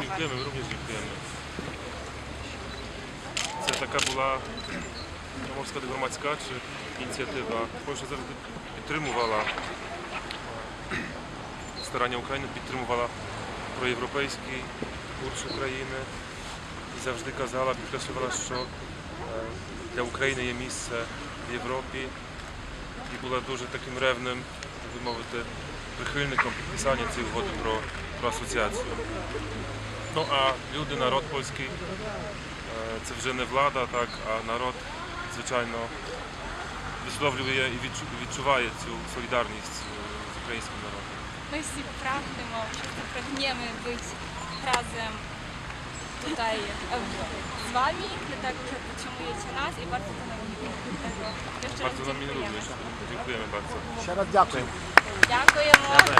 Ліктими, в руки з. Це така була, можна сказати, громадська чи ініціатива. Польща завжди підтримувала старання України, підтримувала проєвропейський курс України і завжди казала, підкреслювала, що е, для України є місце в Європі і була дуже таким ревним, так би мовити, прихильником підписання цієї угоди про про асоціацію. Ну а люди, народ польський, е, це вже не влада, так, а народ, звичайно, висловлює і відчуває цю солідарність е, з українським народом. Ми всі прагнемо, pragniemy być razem tutaj e, z Wami, dlatego że podtrzymujecie nas i bardzo to nam miło. Jeszcze raz Bardzo nam miło również. Dziękujemy bardzo. Ще раз дякую. Дякуємо.